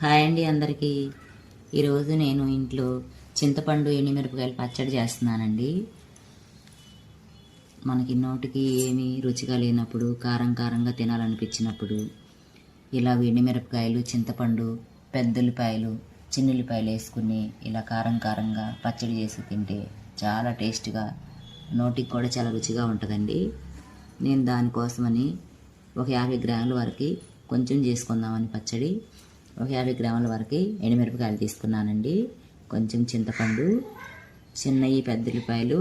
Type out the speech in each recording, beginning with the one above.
Hi అండి అందరికీ. ఈరోజు నేను ఇంట్లో చింతపండు ఎండుమిరపకాయలు పచ్చడి చేస్తున్నానండి. మనకి నోటికి ఏమీ రుచిగా లేనప్పుడు కారం కారంగా తినాలనిపించినప్పుడు ఇలా ఎండుమిరపకాయలు చింతపండు పెద్దుల్లిపాయలు చిన్నుల్లిపాయలు వేసుకుని ఇలా కారం కారంగా పచ్చడి చేసి తింటే చాలా టేస్ట్గా నోటికి కూడా చాలా రుచిగా ఉంటుందండి. నేను దానికోసమని ఒక యాభై గ్రాముల వరకు కొంచెం చేసుకుందామని పచ్చడి ఒక యాభై గ్రాముల వరకు ఎండుమిరపకాయలు తీసుకున్నానండి. కొంచెం చింతపండు చిన్నవి పెద్ద ఉల్లిపాయలు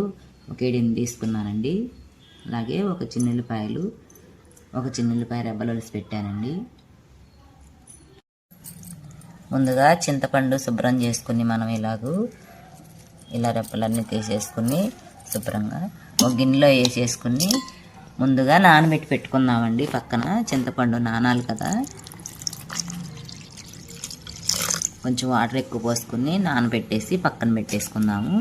ఒక ఏడెనిమిది తీసుకున్నానండి. అలాగే ఒక చిన్న ఉల్లిపాయలు ఒక చిన్న ఉల్లిపాయ రెబ్బలు ఒలిసి పెట్టానండి. ముందుగా చింతపండు శుభ్రం చేసుకుని మనం ఇలాగూ ఇలా రెప్పలన్నీ తీసేసుకుని శుభ్రంగా ఒక గిన్నెలో వేసేసుకుని ముందుగా నానబెట్టి పెట్టుకుందామండి పక్కన చింతపండు నానాలి కదా. కొంచెం వాటర్ ఎక్కువ పోసుకుని నానబెట్టేసి పక్కన పెట్టేసుకుందాము.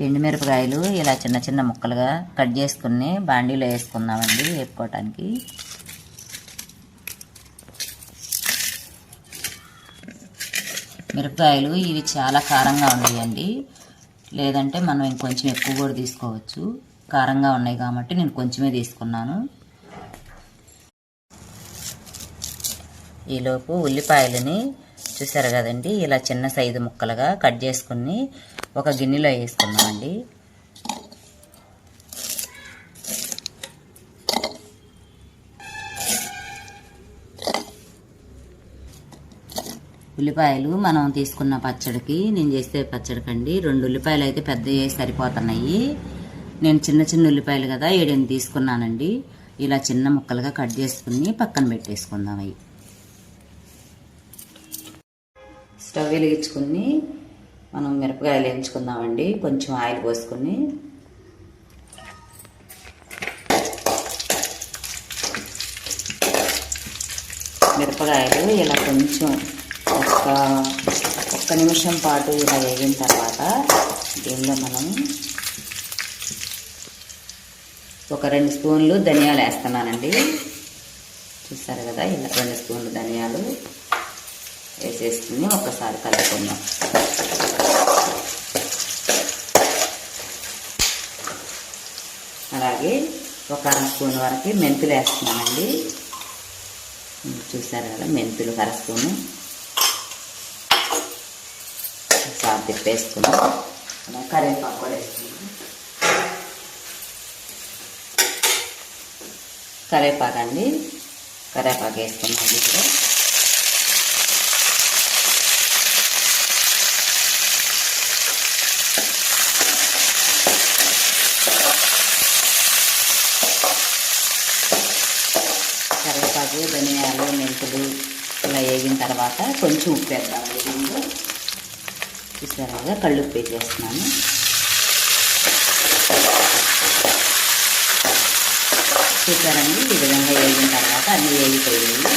ఎండుమిరపకాయలు ఇలా చిన్న చిన్న ముక్కలుగా కట్ చేసుకుని బాండీలో వేసుకుందామండి వేపుకోవటానికి. మిరపకాయలు ఇవి చాలా కారంగా ఉన్నాయండి. లేదంటే మనం ఇంకొంచెం ఎక్కువ కూడా తీసుకోవచ్చు. కారంగా ఉన్నాయి కాబట్టి నేను కొంచెమే తీసుకున్నాను. ఈలోపు ఉల్లిపాయలని చూసారు కదండి ఇలా చిన్న సైజు ముక్కలుగా కట్ చేసుకుని ఒక గిన్నెలో వేసుకున్నామండి ఉల్లిపాయలు మనం తీసుకున్న పచ్చడికి నేను చేసే పచ్చడికండి రెండు ఉల్లిపాయలు అయితే పెద్దవి సరిపోతున్నాయి. నేను చిన్న చిన్న ఉల్లిపాయలు కదా ఏడెనిమిది తీసుకున్నానండి. ఇలా చిన్న ముక్కలుగా కట్ చేసుకుని పక్కన పెట్టేసుకుందాం అవి. స్టవ్ వెలిగించుకుని మనం మిరపకాయలు వేయించుకుందామండి. కొంచెం ఆయిల్ పోసుకుని. మిరపకాయలు ఇలా కొంచెం ఒక ఒక్క నిమిషం పాటు ఇలా వేగిన తర్వాత దీనిలో మనం ఒక రెండు స్పూన్లు ధనియాలు వేస్తున్నానండి. చూస్తారు కదా ఇలా రెండు స్పూన్లు ధనియాలు వేసేసుకుని ఒకసారి కలుపుకుందాం. అలాగే ఒక అర స్పూన్ వరకు మెంతులు వేస్తున్నానండి. చూసారు కదా మెంతులు అర స్పూను. ఒకసారి తిప్పేసుకున్నాం కరివేపాకు కూడా వేసుకున్నాం కరేపాకు అండి కరేపాకు వేసుకున్నాం ఇప్పుడు. కరివేపాకు ధనియాలు మెంతులు ఇలా వేగిన తర్వాత కొంచెం ఉప్పు వేద్దామండి. దీంట్లో చూసారా కళ్ళు ఉప్పు వేసేస్తున్నాను చూసారండి. ఈ విధంగా వేగిన తర్వాత అన్నీ వేగిపోయింది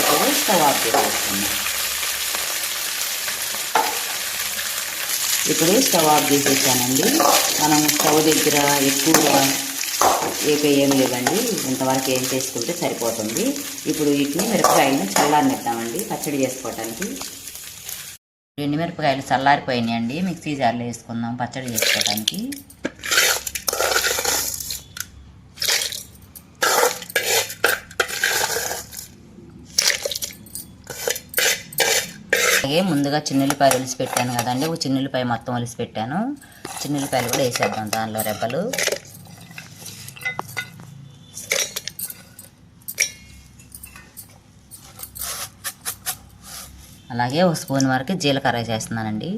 ఇప్పుడు స్టవ్ ఆఫ్ చేసేస్తున్నాం ఇప్పుడు స్టవ్ ఆఫ్ చేసేసానండి. మనం స్టవ్ దగ్గర ఎక్కువగా ఏపీ ఏం లేదండి. ఇంతవరకు ఏం చేసుకుంటే సరిపోతుంది. ఇప్పుడు వీటిని మిరపకాయలను చల్లారనిద్దామండి. పచ్చడి చేసుకోవటానికి. రెండు మిరపకాయలు చల్లారిపోయినాయండి. మిక్సీ జార్లో వేసుకుందాం. పచ్చడి చేసుకోవటానికి. అలాగే ముందుగా చిన్నుల్లిపాయలు ఒలిసి పెట్టాను కదండి. ఒక చిన్నుల్లిపాయ మొత్తం ఒలిసి పెట్టాను చిన్నుల్లిపాయలు కూడా వేసేద్దాం దానిలో రెబ్బలు. అలాగే ఒక స్పూన్ వరకు జీలకర్ర చేస్తున్నానండి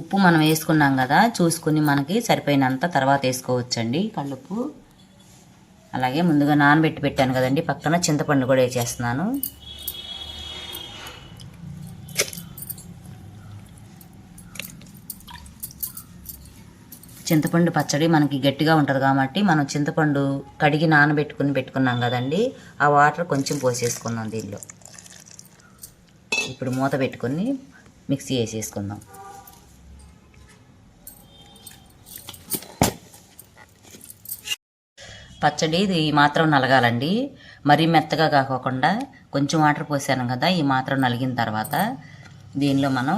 ఉప్పు మనం వేసుకున్నాం కదా చూసుకుని మనకి సరిపోయినంత తర్వాత వేసుకోవచ్చండి. కళ్ళుప్పు. అలాగే ముందుగా నానబెట్టి పెట్టాను కదండి. పక్కన చింతపండు కూడా వేసేస్తున్నాను. చింతపండు పచ్చడి మనకి గట్టిగా ఉంటుంది కాబట్టి మనం చింతపండు కడిగి నానబెట్టుకుని పెట్టుకున్నాం కదండి. ఆ వాటర్ కొంచెం పోసేసుకుందాం దీనిలో. ఇప్పుడు మూత పెట్టుకొని మిక్సీ వేసేసుకుందాం. పచ్చడి ఇది ఈ మాత్రం నలగాలండి. మరీ మెత్తగా కాకోకుండా కొంచెం వాటర్ పోసాను కదా ఈ మాత్రం నలిగిన తర్వాత దీనిలో మనం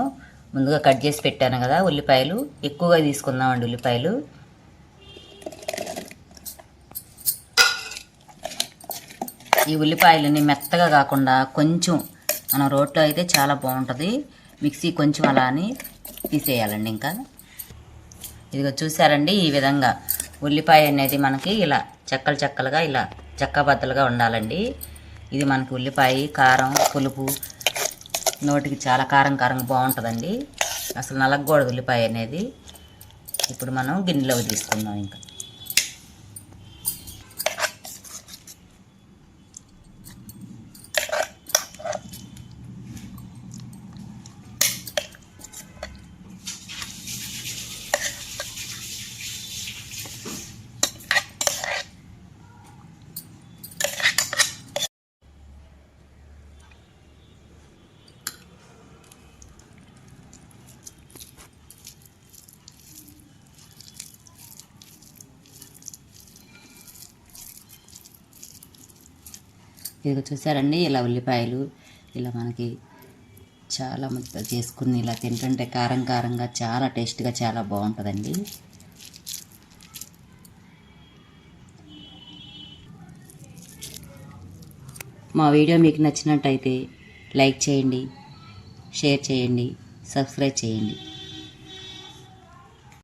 ముందుగా కట్ చేసి పెట్టాను కదా ఉల్లిపాయలు. ఎక్కువగా తీసుకుందామండి ఉల్లిపాయలు. ఈ ఉల్లిపాయలని మెత్తగా కాకుండా కొంచెం మన రోట్లో అయితే చాలా బాగుంటుంది. మిక్సీ కొంచెం అలా అని తీసేయాలండి ఇంకా. ఇదిగో చూసారండి ఈ విధంగా ఉల్లిపాయ అనేది మనకి ఇలా చెక్కలు చెక్కలుగా ఇలా చెక్కబద్దలుగా ఉండాలండి. ఇది మనకి ఉల్లిపాయ కారం పులుపు నోటికి చాలా కారం కారం బాగుంటుందండి. అసలు నలగకూడదు ఉల్లిపాయ అనేది. ఇప్పుడు మనం గిన్నెలోకి తీసుకుందాం ఇంకా. ఇదిగో చూసారండి ఇలా ఉల్లిపాయలు ఇలా మనకి చాలా ముద్ద చేసుకుని ఇలా తింటుంటే కారం కారంగా చాలా టేస్ట్గా చాలా బాగుంటుందండి. మా వీడియో మీకు నచ్చినట్టయితే లైక్ చేయండి షేర్ చేయండి సబ్స్క్రైబ్ చేయండి.